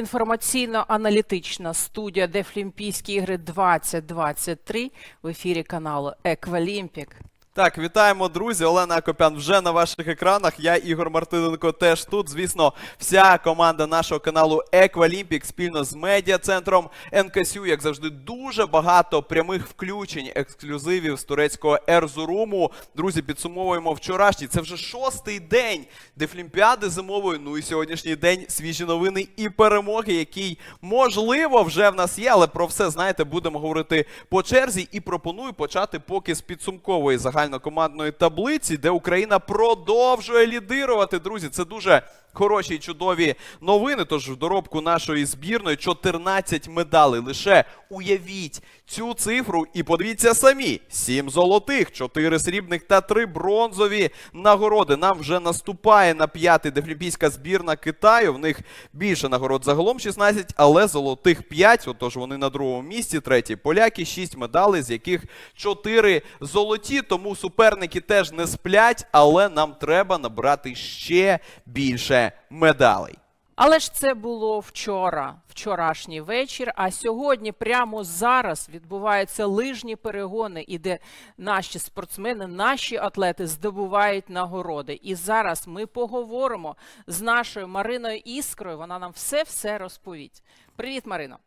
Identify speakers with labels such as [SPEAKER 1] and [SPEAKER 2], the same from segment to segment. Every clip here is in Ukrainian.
[SPEAKER 1] Інформаційно-аналітична студія Дефлімпійські ігри 2023 в ефірі каналу Еквалімпік.
[SPEAKER 2] Так, вітаємо, друзі. Олена Акопян вже на ваших екранах. Я Ігор Мартиненко теж тут. Звісно, вся команда нашого каналу Еквалімпік спільно з медіа-центром НКСЮ, як завжди, дуже багато прямих включень, ексклюзивів з турецького Ерзуруму. Друзі, підсумовуємо вчорашній. Це вже шостий день Дефлімпіади зимової. Ну і сьогоднішній день свіжі новини і перемоги, який можливо вже в нас є, але про все знаєте, будемо говорити по черзі. І пропоную почати поки з підсумкової загальнокомандної таблиці, де Україна продовжує лідирувати. Друзі, це дуже. Хороші і чудові новини. Тож в доробку нашої збірної 14 медалей. Лише уявіть цю цифру і подивіться самі: 7 золотих, 4 срібних та 3 бронзові нагороди. Нам вже наступає на п'ятий дефлімпійська збірна Китаю. В них більше нагород загалом 16, але золотих 5. Отож вони на другому місці. Третій поляки, 6 медалей, з яких 4 золоті. Тому суперники теж не сплять, але нам треба набрати ще більше медалей.
[SPEAKER 1] Але ж це було вчора, вчорашній вечір. А сьогодні, прямо зараз, відбуваються лижні перегони, і де наші спортсмени, наші атлети здобувають нагороди. І зараз ми поговоримо з нашою Мариною Іскрою. Вона нам все все розповість. Привіт, Марино.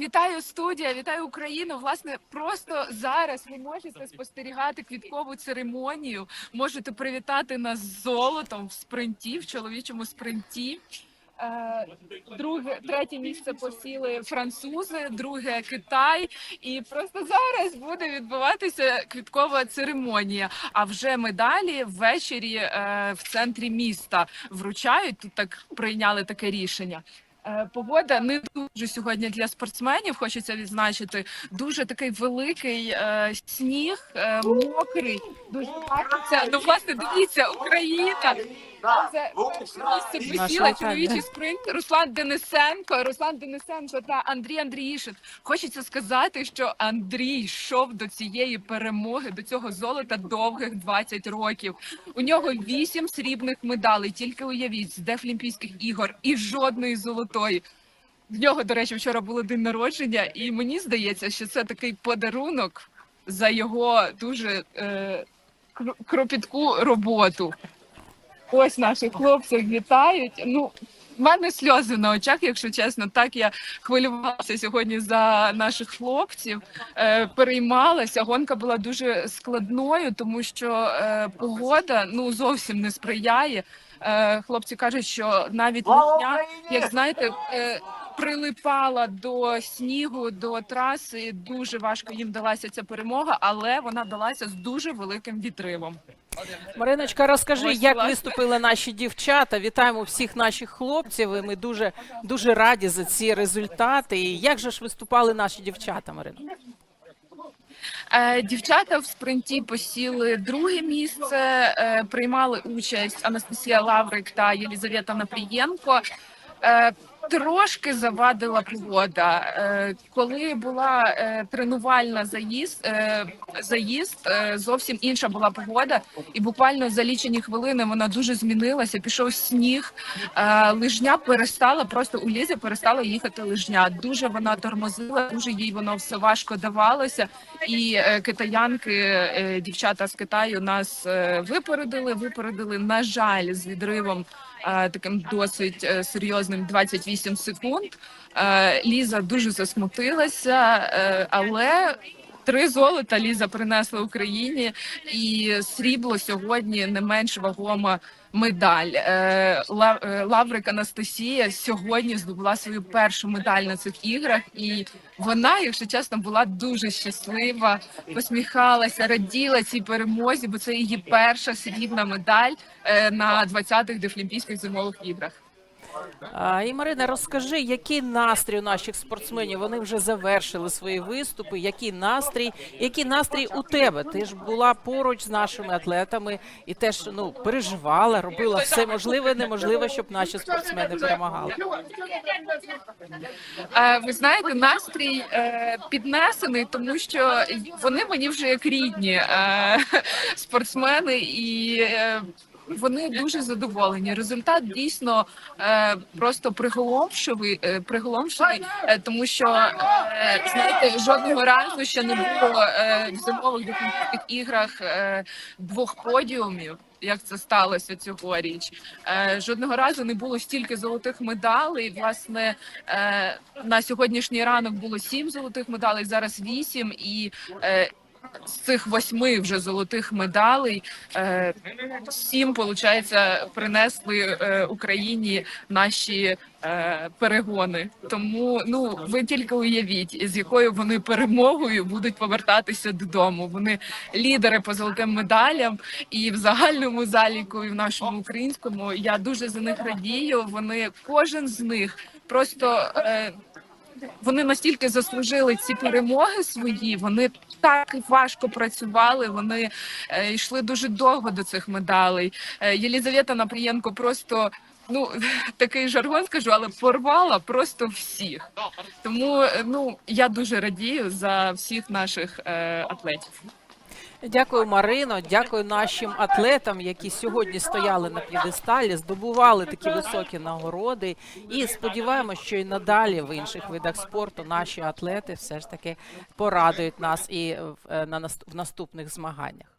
[SPEAKER 3] Вітаю студія, вітаю Україну. Власне, просто зараз ви можете спостерігати квіткову церемонію. Можете привітати нас з золотом в спринті, в чоловічому спринті. Е, Друге, третє місце посіли французи, друге Китай, і просто зараз буде відбуватися квіткова церемонія. А вже медалі ввечері е, в центрі міста вручають. Тут так прийняли таке рішення. Е, Погода не дуже сьогодні для спортсменів. Хочеться відзначити дуже такий великий е, сніг, е, мокрий. Дуже бачиться. Ну, власне, дивіться, Україна. Це місце чоловічий спринт. Руслан Денисенко, Руслан Денисенко та Андрій Андріїшин. Хочеться сказати, що Андрій йшов до цієї перемоги, до цього золота довгих 20 років. У нього вісім срібних медалей. Тільки уявіть з Дефлімпійських ігор і жодної золотої. В нього, до речі, вчора було день народження, і мені здається, що це такий подарунок за його дуже е, кропітку роботу. Ось наших хлопців вітають. Ну, в мене сльози на очах, якщо чесно. Так я хвилювалася сьогодні за наших хлопців, е, переймалася. Гонка була дуже складною, тому що е, погода ну зовсім не сприяє. Е, хлопці кажуть, що навіть липня, як знаєте, е, прилипала до снігу, до траси. Дуже важко їм далася ця перемога, але вона далася з дуже великим відривом.
[SPEAKER 1] Мариночка, розкажи, як виступили наші дівчата. Вітаємо всіх наших хлопців. І ми дуже дуже раді за ці результати. І як же ж виступали наші дівчата, Марина?
[SPEAKER 3] Е, Дівчата в спринті посіли друге місце. е, Приймали участь Анастасія Лаврик та Єлізавета Напрієнко. Трошки завадила погода. Е, Коли була е, тренувальна заїзд, е, заїзд зовсім інша була погода, і буквально за лічені хвилини вона дуже змінилася. Пішов сніг, лижня перестала просто у лізі перестала їхати лижня. Дуже вона тормозила, дуже їй воно все важко давалося. І китаянки, дівчата з Китаю нас випередили. Випередили, на жаль, з відривом таким досить е, серйозним 28 секунд. Е, Ліза дуже засмутилася, е, але. Три золота Ліза принесла Україні, і срібло сьогодні не менш вагома медаль. Е, е, Лаврик Анастасія сьогодні здобула свою першу медаль на цих іграх, і вона, якщо чесно, була дуже щаслива, посміхалася, раділа цій перемозі, бо це її перша срібна медаль е, на 20-х Дефлімпійських зимових іграх.
[SPEAKER 1] І Марина, розкажи, який настрій у наших спортсменів? Вони вже завершили свої виступи. Який настрій? Який настрій у тебе? Ти ж була поруч з нашими атлетами і теж ну переживала, робила все можливе неможливе, щоб наші спортсмени перемагали.
[SPEAKER 3] Е, Ви знаєте, настрій е, піднесений, тому що вони мені вже як рідні е, спортсмени, і вони дуже задоволені. Результат дійсно е, просто приголомшивий, е, приголомшивий, е, тому що е, знаєте, жодного разу ще не було е, в зимових Олімпійських іграх е, двох подіумів. Як це сталося цьогоріч? Е, жодного разу не було стільки золотих медалей. Власне, е, на сьогоднішній ранок було сім золотих медалей, зараз вісім, і е, з цих восьми вже золотих медалей е, сім, виходить, принесли е, Україні наші е, перегони. Тому ну ви тільки уявіть, з якою вони перемогою будуть повертатися додому. Вони лідери по золотим медалям, і в загальному заліку, і в нашому українському. Я дуже за них радію. Вони кожен з них просто. Вони настільки заслужили ці перемоги свої. Вони так важко працювали. Вони е, йшли дуже довго до цих медалей. Е, Єлізавета Напрієнко просто. Ну такий жаргон скажу, але порвала просто всіх. Тому е, ну я дуже радію за всіх наших е, атлетів.
[SPEAKER 1] Дякую, Марино. Дякую нашим атлетам, які сьогодні стояли на п'єдесталі, здобували такі високі нагороди. І сподіваємося, що і надалі в інших видах спорту наші атлети все ж таки порадують нас і е, в наступних змаганнях.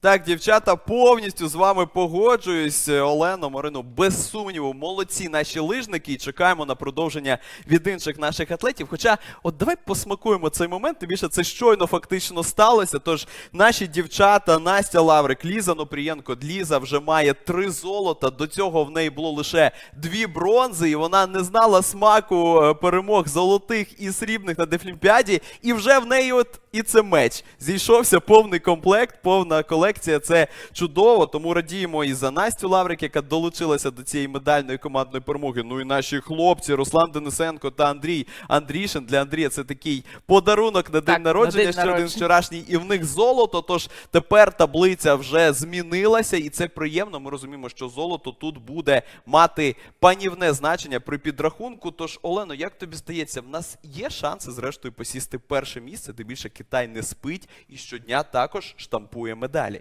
[SPEAKER 2] Так, дівчата, повністю з вами погоджуюсь. Олено, Марино, без сумніву, молодці наші лижники і чекаємо на продовження від інших наших атлетів. Хоча, от давай посмакуємо цей момент, тим більше це щойно фактично сталося. Тож наші дівчата, Настя Лаврик, Ліза Нопрієнко, Ліза вже має три золота. До цього в неї було лише дві бронзи, і вона не знала смаку е, перемог золотих і срібних на Дефлімпіаді. І вже в неї от і це меч. Зійшовся повний комплект, повна колекція. Це чудово. Тому радіємо і за Настю Лаврик, яка долучилася до цієї медальної командної перемоги. Ну і наші хлопці Руслан Денисенко та Андрій Андрішин. Для Андрія це такий подарунок на день
[SPEAKER 1] Так, на
[SPEAKER 2] народження.
[SPEAKER 1] день
[SPEAKER 2] ще один вчорашній, і в них золото. Тож тепер таблиця вже змінилася, і це приємно. Ми розуміємо, що золото тут буде мати панівне значення при підрахунку. Тож, Олено, як тобі здається, в нас є шанси зрештою посісти перше місце, де більше Китай не спить і щодня також штампує медалі.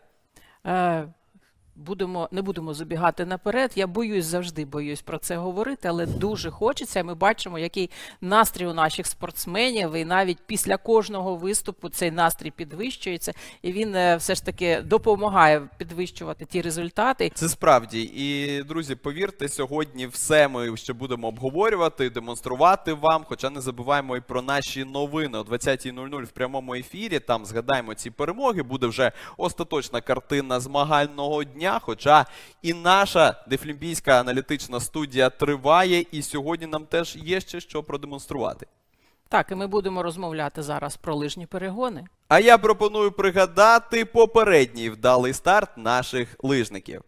[SPEAKER 1] Е, Будемо не будемо забігати наперед. Я боюсь завжди боюсь про це говорити, але дуже хочеться. Ми бачимо, який настрій у наших спортсменів, і навіть після кожного виступу цей настрій підвищується, і він е, все ж таки допомагає підвищувати ті результати.
[SPEAKER 2] Це справді. І, друзі, повірте, сьогодні все ми ще будемо обговорювати, демонструвати вам. Хоча не забуваємо і про наші новини о 20.00 в прямому ефірі. Там згадаємо ці перемоги. Буде вже остаточна картина змагального дня. Хоча і наша дефлімпійська аналітична студія триває, і сьогодні нам теж є ще що продемонструвати.
[SPEAKER 1] Так, і ми будемо розмовляти зараз про лижні перегони.
[SPEAKER 2] А я пропоную пригадати попередній вдалий старт наших лижників.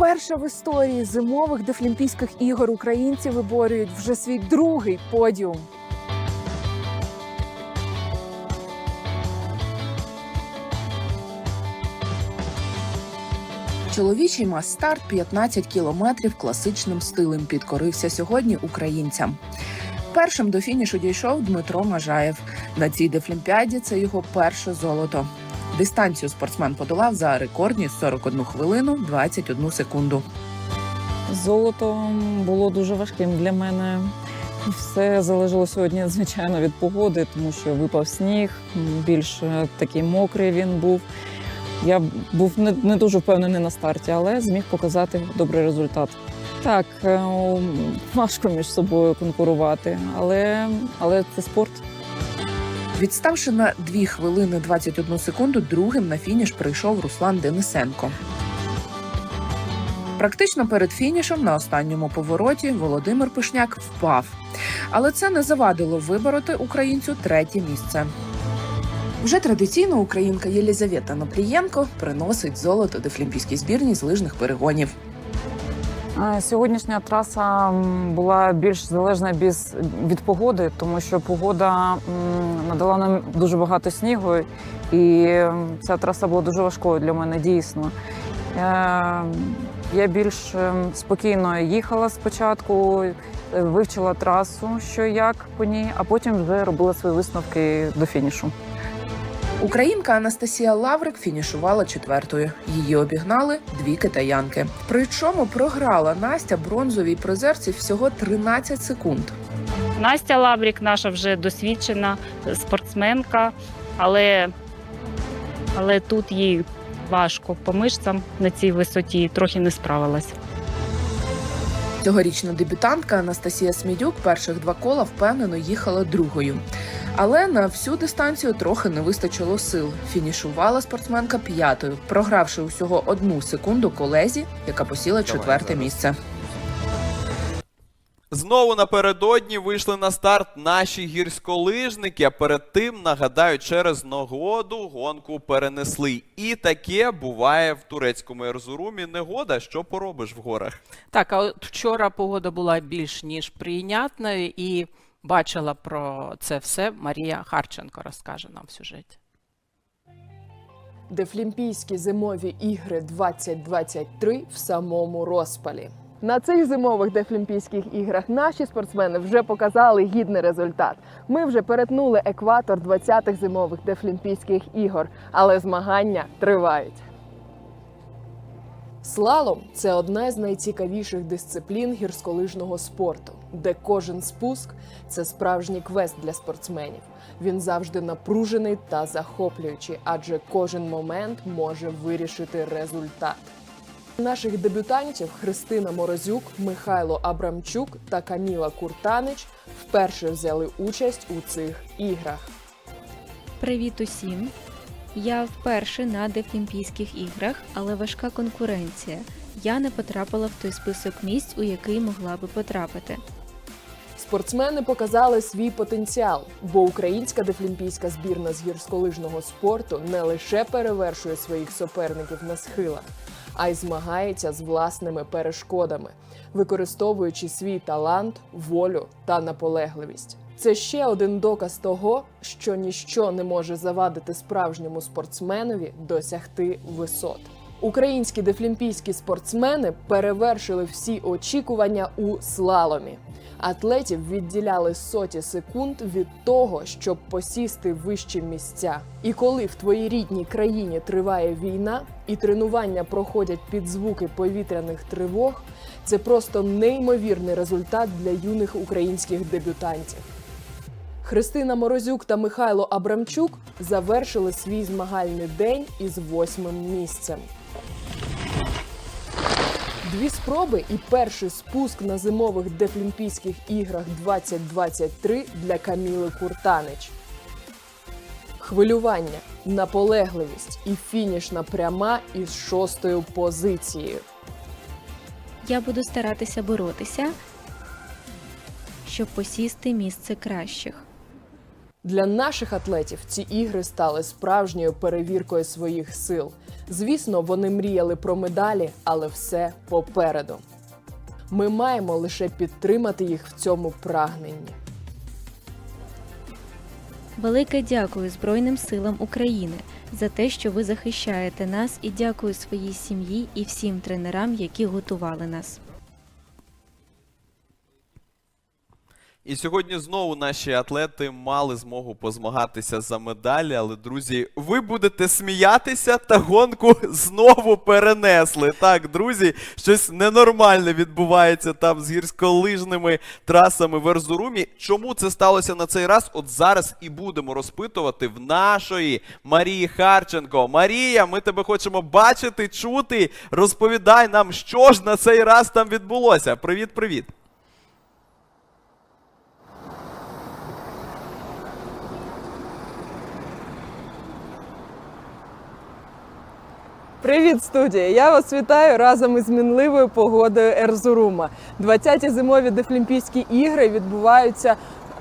[SPEAKER 4] Вперше в історії зимових дефлімпійських ігор українці виборюють вже свій другий подіум. Чоловічий мас-старт 15 кілометрів класичним стилем підкорився сьогодні українцям. Першим до фінішу дійшов Дмитро Мажаєв. На цій дефлімпіаді це його перше золото. Дистанцію спортсмен подолав за рекордні 41 хвилину 21 секунду.
[SPEAKER 5] Золото було дуже важким для мене. Все залежало сьогодні, звичайно, від погоди, тому що випав сніг, більш такий мокрий він був. Я був не, не дуже впевнений на старті, але зміг показати добрий результат. Так, е, важко між собою конкурувати, але, але це спорт.
[SPEAKER 4] Відставши на 2 хвилини 21 секунду, другим на фініш прийшов Руслан Денисенко. Практично перед фінішем на останньому повороті Володимир Пишняк впав. Але це не завадило вибороти українцю третє місце. Вже традиційно українка Єлізавета Наплієнко приносить золото дефлімпійській збірні з лижних перегонів.
[SPEAKER 5] Сьогоднішня траса була більш залежна від погоди, тому що погода надала нам дуже багато снігу, і ця траса була дуже важкою для мене дійсно. Е, Я більш ем, спокійно їхала спочатку, е, вивчила трасу, що як по ній, а потім вже робила свої висновки до фінішу.
[SPEAKER 4] Українка Анастасія Лаврик фінішувала четвертою. Її обігнали дві китаянки. Причому програла Настя бронзовій призерці всього 13 секунд.
[SPEAKER 6] Настя Лаврік, наша вже досвідчена спортсменка, але, але тут їй важко по мишцям на цій висоті трохи не справилась.
[SPEAKER 4] Цьогорічна дебютантка Анастасія Смідюк перших два кола впевнено їхала другою. Але на всю дистанцію трохи не вистачило сил. Фінішувала спортсменка п'ятою, програвши усього одну секунду колезі, яка посіла четверте місце.
[SPEAKER 2] Знову напередодні вийшли на старт наші гірськолижники. А перед тим нагадаю, через нагоду гонку перенесли. І таке буває в турецькому Ерзурумі. Негода, що поробиш в горах.
[SPEAKER 1] Так, а от вчора погода була більш ніж прийнятною, і бачила про це все Марія Харченко розкаже нам в сюжеті.
[SPEAKER 7] Дефлімпійські зимові ігри 2023 в самому розпалі. На цих зимових дефлімпійських іграх наші спортсмени вже показали гідний результат. Ми вже перетнули екватор 20-х зимових дефлімпійських ігор, але змагання тривають. Слалом це одна з найцікавіших дисциплін гірськолижного спорту, де кожен спуск це справжній квест для спортсменів. Він завжди напружений та захоплюючий, адже кожен момент може вирішити результат. Наших дебютантів Христина Морозюк, Михайло Абрамчук та Каміла Куртанич вперше взяли участь у цих іграх.
[SPEAKER 8] Привіт усім! Я вперше на Дефлімпійських іграх, але важка конкуренція. Я не потрапила в той список місць, у який могла би потрапити.
[SPEAKER 7] Спортсмени показали свій потенціал, бо українська дефлімпійська збірна з гірськолижного спорту не лише перевершує своїх суперників на схилах, а й змагається з власними перешкодами, використовуючи свій талант, волю та наполегливість. Це ще один доказ того, що ніщо не може завадити справжньому спортсменові досягти висот. Українські дефлімпійські спортсмени перевершили всі очікування у слаломі. Атлетів відділяли соті секунд від того, щоб посісти вищі місця. І коли в твоїй рідній країні триває війна і тренування проходять під звуки повітряних тривог, це просто неймовірний результат для юних українських дебютантів. Христина Морозюк та Михайло Абрамчук завершили свій змагальний день із восьмим місцем. Дві спроби і перший спуск на зимових Дефлімпійських іграх 2023 для Каміли Куртанич. Хвилювання, наполегливість і фінішна пряма із шостою позицією.
[SPEAKER 8] Я буду старатися боротися, щоб посісти місце кращих.
[SPEAKER 7] Для наших атлетів ці ігри стали справжньою перевіркою своїх сил. Звісно, вони мріяли про медалі, але все попереду. Ми маємо лише підтримати їх в цьому прагненні.
[SPEAKER 8] Велике дякую Збройним силам України за те, що ви захищаєте нас, і дякую своїй сім'ї і всім тренерам, які готували нас.
[SPEAKER 2] І сьогодні знову наші атлети мали змогу позмагатися за медалі. Але, друзі, ви будете сміятися та гонку знову перенесли. Так, друзі, щось ненормальне відбувається там з гірськолижними трасами в Ерзурумі. Чому це сталося на цей раз? От зараз і будемо розпитувати в нашої Марії Харченко. Марія, ми тебе хочемо бачити, чути. Розповідай нам, що ж на цей раз там відбулося. Привіт, привіт.
[SPEAKER 7] Привіт, студія! Я вас вітаю разом із мінливою погодою Ерзурума. 20-ті зимові дефлімпійські ігри відбуваються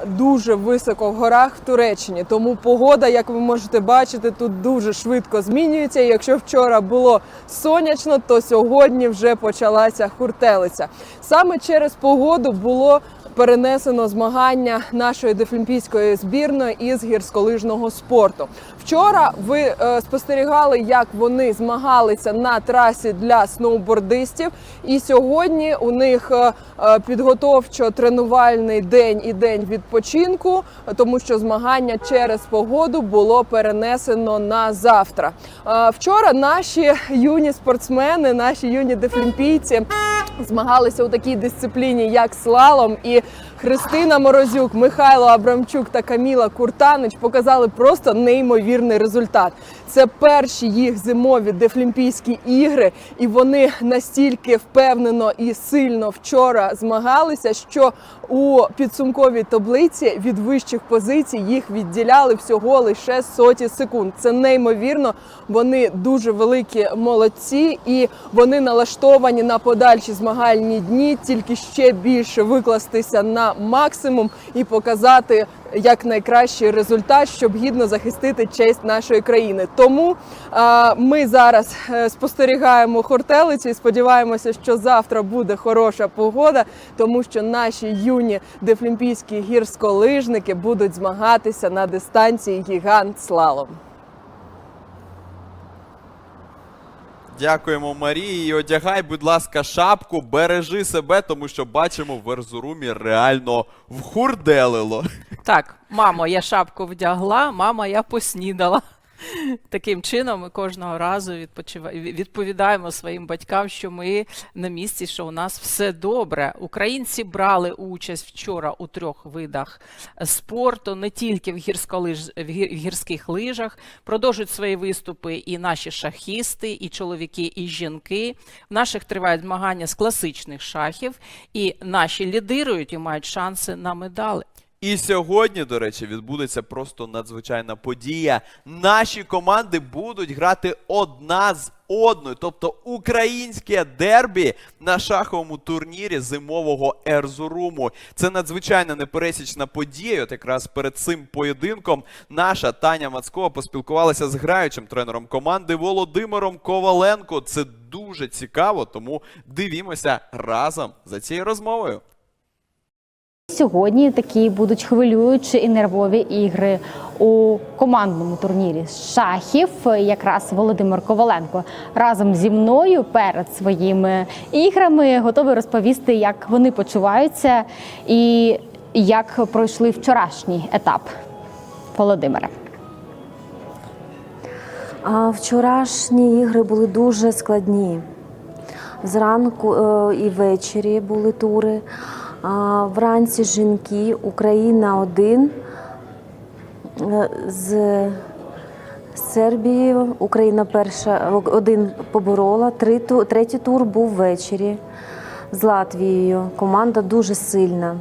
[SPEAKER 7] дуже високо в горах в Туреччині. Тому погода, як ви можете бачити, тут дуже швидко змінюється. Якщо вчора було сонячно, то сьогодні вже почалася хуртелиця. Саме через погоду було перенесено змагання нашої дефлімпійської збірної із гірськолижного спорту. Вчора ви е, спостерігали, як вони змагалися на трасі для сноубордистів. І сьогодні у них е, е, підготовчо-тренувальний день і день відпочинку, тому що змагання через погоду було перенесено на завтра. Вчора наші юні спортсмени, наші юні дефлімпійці змагалися у такій дисципліні, як слалом, і Христина Морозюк, Михайло Абрамчук та Каміла Куртанич показали просто неймовірний результат. Це перші їх зимові дефлімпійські ігри, і вони настільки впевнено і сильно вчора змагалися, що у підсумковій таблиці від вищих позицій їх відділяли всього лише соті секунд. Це неймовірно. Вони дуже великі молодці, і вони налаштовані на подальші змагальні дні, тільки ще більше викластися на максимум і показати як найкращий результат, щоб гідно захистити честь нашої країни. Тому ми зараз е, спостерігаємо хортелицю і сподіваємося, що завтра буде хороша погода, тому що наші юні дефлімпійські гірськолижники будуть змагатися на дистанції гігант слалом.
[SPEAKER 2] Дякуємо, Марії. І одягай, будь ласка, шапку, бережи себе, тому що бачимо в Ерзурумі реально вхурделило.
[SPEAKER 1] Так, мамо, я шапку вдягла, мама, я поснідала. Таким чином, ми кожного разу відповідаємо своїм батькам, що ми на місці, що у нас все добре. Українці брали участь вчора у трьох видах спорту, не тільки в, гірськолиж... в гірських лижах. Продовжують свої виступи і наші шахісти, і чоловіки, і жінки. В наших тривають змагання з класичних шахів, і наші лідирують і мають шанси на медали.
[SPEAKER 2] І сьогодні, до речі, відбудеться просто надзвичайна подія. Наші команди будуть грати одна з одною, тобто українське дербі на шаховому турнірі зимового Ерзуруму. Це надзвичайно непересічна подія. От якраз перед цим поєдинком наша Таня Мацкова поспілкувалася з граючим тренером команди Володимиром Коваленко. Це дуже цікаво, тому дивімося разом за цією розмовою.
[SPEAKER 9] Сьогодні такі будуть хвилюючі і нервові ігри у командному турнірі з шахів. Якраз Володимир Коваленко разом зі мною перед своїми іграми готовий розповісти, як вони почуваються і як пройшли вчорашній етап. Володимире.
[SPEAKER 10] А вчорашні ігри були дуже складні. Зранку е, і ввечері були тури. Вранці жінки Україна 1 з Сербією. Україна перша один поборола. Третій тур був ввечері з Латвією. Команда дуже сильна.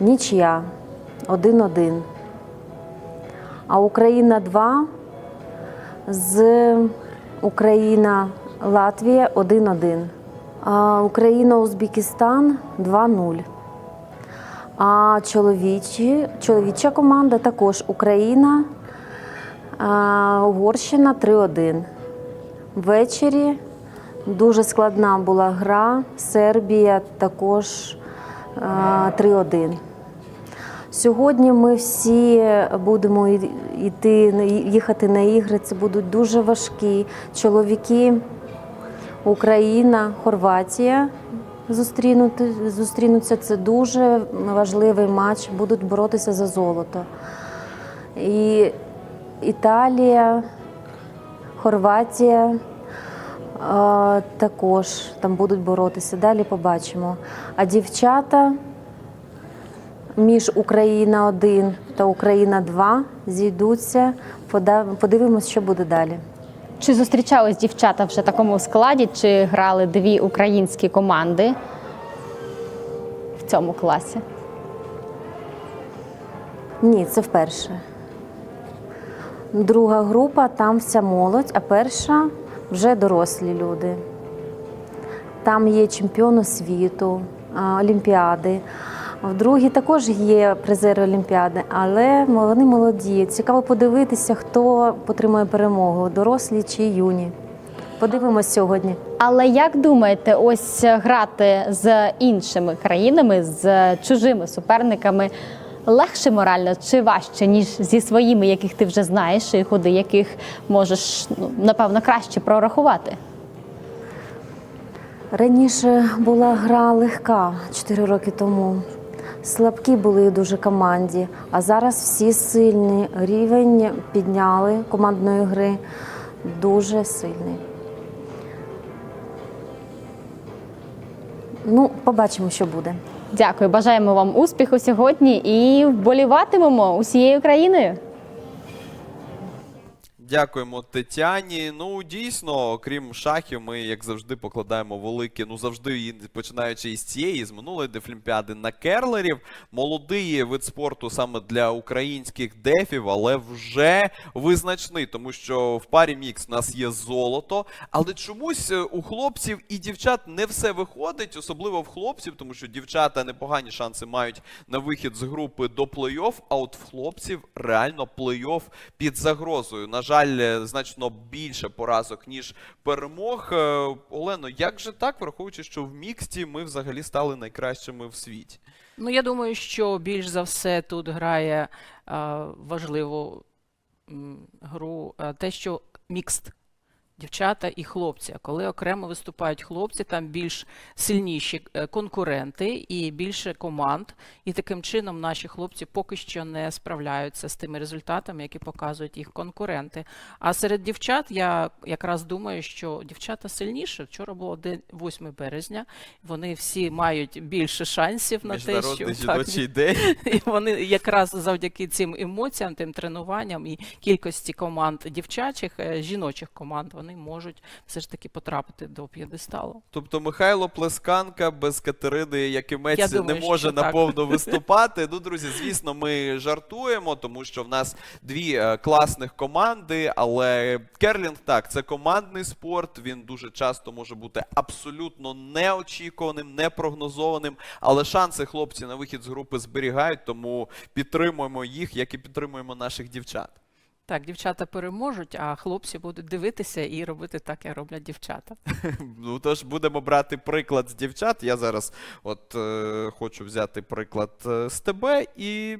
[SPEAKER 10] Нічия 1-1. А Україна 2 з Україна Латвія 1-1. Україна Узбекистан 2-0. А чоловічі, чоловіча команда також Україна, Угорщина 3-1. Ввечері дуже складна була гра. Сербія також 3-1. Сьогодні ми всі будемо йти їхати на ігри. Це будуть дуже важкі чоловіки. Україна, Хорватія зустрінути, зустрінуться. Це дуже важливий матч. Будуть боротися за золото. І Італія, Хорватія. е, Також там будуть боротися. Далі побачимо. А дівчата між Україна 1 та Україна 2 зійдуться. Подивимось, що буде далі.
[SPEAKER 9] Чи зустрічались дівчата вже в такому складі, чи грали дві українські команди в цьому класі?
[SPEAKER 10] Ні, це вперше. Друга група там вся молодь, а перша вже дорослі люди. Там є чемпіони світу, олімпіади. В другій також є призери Олімпіади, але вони молоді. Цікаво подивитися, хто отримує перемогу, дорослі чи юні. Подивимось сьогодні.
[SPEAKER 9] Але як думаєте, ось грати з іншими країнами, з чужими суперниками легше морально чи важче, ніж зі своїми, яких ти вже знаєш, і ходи яких можеш ну, напевно краще прорахувати?
[SPEAKER 10] Раніше була гра легка 4 роки тому. Слабкі були дуже команді, а зараз всі сильні. Рівень підняли командної гри дуже сильний. Ну, побачимо, що буде.
[SPEAKER 9] Дякую, бажаємо вам успіху сьогодні і вболіватимемо усією країною.
[SPEAKER 2] Дякуємо Тетяні. Ну дійсно, окрім шахів, ми як завжди покладаємо великі, ну завжди починаючи із цієї, з минулої дефлімпіади на керлерів. Молодий вид спорту саме для українських дефів, але вже визначний, тому що в парі мікс у нас є золото. Але чомусь е, у хлопців і дівчат не все виходить, особливо в хлопців, тому що дівчата непогані шанси мають на вихід з групи до плей-офф, а от в хлопців реально плей-офф під загрозою. На жаль, е, значно більше поразок, ніж перемог. Е, Олено, як же так, враховуючи, що в міксті ми взагалі стали найкращими в світі?
[SPEAKER 1] Ну, я думаю, що більш за все тут грає е, важливу гру те, що мікст. Дівчата і хлопці. А коли окремо виступають хлопці, там більш сильніші е, конкуренти і більше команд. І таким чином наші хлопці поки що не справляються з тими результатами, які показують їх конкуренти. А серед дівчат я якраз думаю, що дівчата сильніше. Вчора було день 8 березня. Вони всі мають більше шансів на те, що так,
[SPEAKER 2] день.
[SPEAKER 1] і вони якраз завдяки цим емоціям, тим тренуванням і кількості команд дівчачих, е, жіночих команд, вони можуть все ж таки потрапити до п'єдесталу.
[SPEAKER 2] Тобто Михайло Плесканка без Катерини Якимець
[SPEAKER 1] думаю,
[SPEAKER 2] не може наповно виступати. Ну, друзі, звісно, ми жартуємо, тому що в нас дві е, класних команди, але керлінг так, це командний спорт. Він дуже часто може бути абсолютно неочікуваним, непрогнозованим. Але шанси хлопці на вихід з групи зберігають, тому підтримуємо їх, як і підтримуємо наших дівчат.
[SPEAKER 1] Так, дівчата переможуть, а хлопці будуть дивитися і робити так, як роблять дівчата.
[SPEAKER 2] Ну тож будемо брати приклад з дівчат. Я зараз от е, хочу взяти приклад е, з тебе і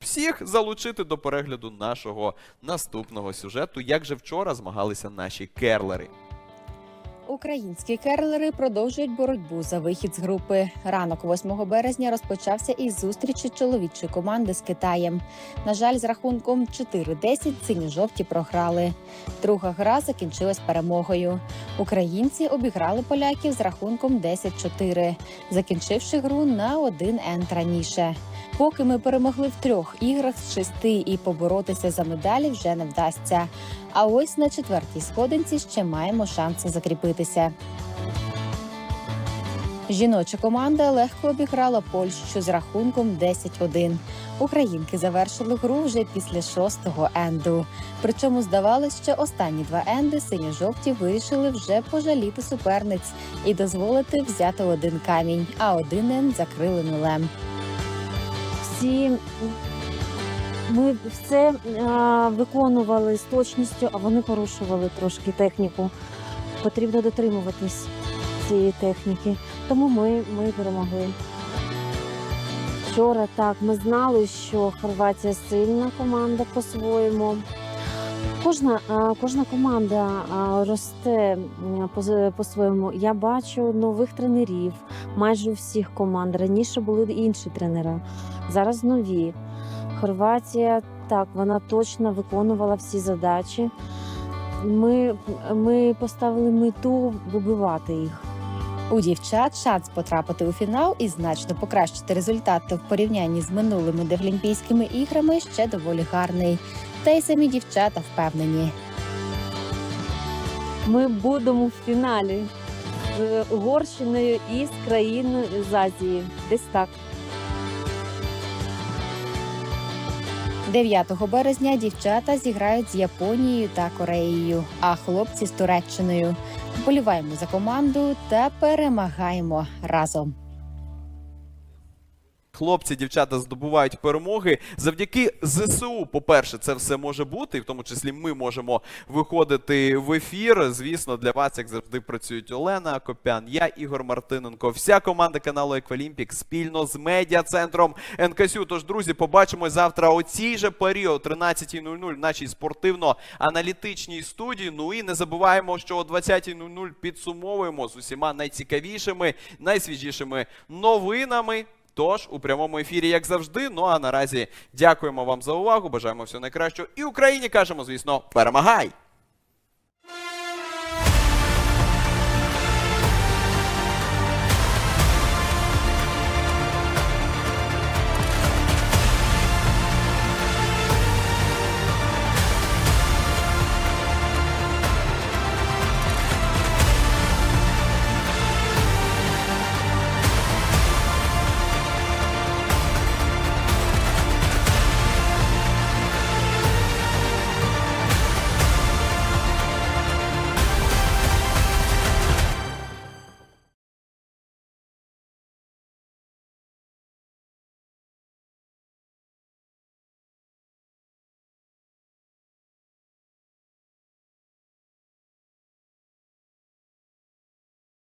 [SPEAKER 2] всіх залучити до перегляду нашого наступного сюжету. Як же вчора змагалися наші керлери?
[SPEAKER 9] Українські керлери продовжують боротьбу за вихід з групи. Ранок 8 березня розпочався із зустрічі чоловічої команди з Китаєм. На жаль, з рахунком 4-10 синьо-жовті програли. Друга гра закінчилась перемогою. Українці обіграли поляків з рахунком 10-4, закінчивши гру на один ент раніше. Поки ми перемогли в трьох іграх з шести і поборотися за медалі вже не вдасться. А ось на четвертій сходинці ще маємо шанси закріпитися. Жіноча команда легко обіграла Польщу з рахунком 10-1. Українки завершили гру вже після шостого енду. Причому здавалось, що останні два енди синьо-жовті вирішили вже пожаліти суперниць і дозволити взяти один камінь, а один енд закрили нулем.
[SPEAKER 11] всі ми все а, виконували з точністю, а вони порушували трошки техніку. Потрібно дотримуватись цієї техніки. Тому ми, ми перемогли. Вчора так, ми знали, що Хорватія сильна команда по-своєму. Кожна, кожна команда росте по- по-своєму. Я бачу нових тренерів майже у всіх команд. Раніше були інші тренери зараз нові. Хорватія так, вона точно виконувала всі задачі. Ми, ми поставили мету вибивати їх.
[SPEAKER 9] У дівчат шанс потрапити у фінал і значно покращити результати в порівнянні з минулими Дефлімпійськими іграми ще доволі гарний. Та й самі дівчата впевнені.
[SPEAKER 11] Ми будемо в фіналі з Угорщиною і з країною з Азії. Десь так.
[SPEAKER 9] 9 березня дівчата зіграють з Японією та Кореєю, а хлопці з Туреччиною. Вболіваємо за команду та перемагаємо разом.
[SPEAKER 2] Хлопці, дівчата здобувають перемоги завдяки ЗСУ. По-перше, це все може бути, і в тому числі ми можемо виходити в ефір. Звісно, для вас, як завжди, працюють Олена Копян, я Ігор Мартиненко, вся команда каналу Еквалімпік спільно з медіа центром НКСЮ. Тож, друзі, побачимось завтра о цій же порі о 13.00 в нашій спортивно-аналітичній студії. Ну і не забуваємо, що о 20.00 підсумовуємо з усіма найцікавішими, найсвіжішими новинами. Тож у прямому ефірі, як завжди. Ну а наразі дякуємо вам за увагу. Бажаємо всього найкращого. І Україні кажемо, звісно, перемагай!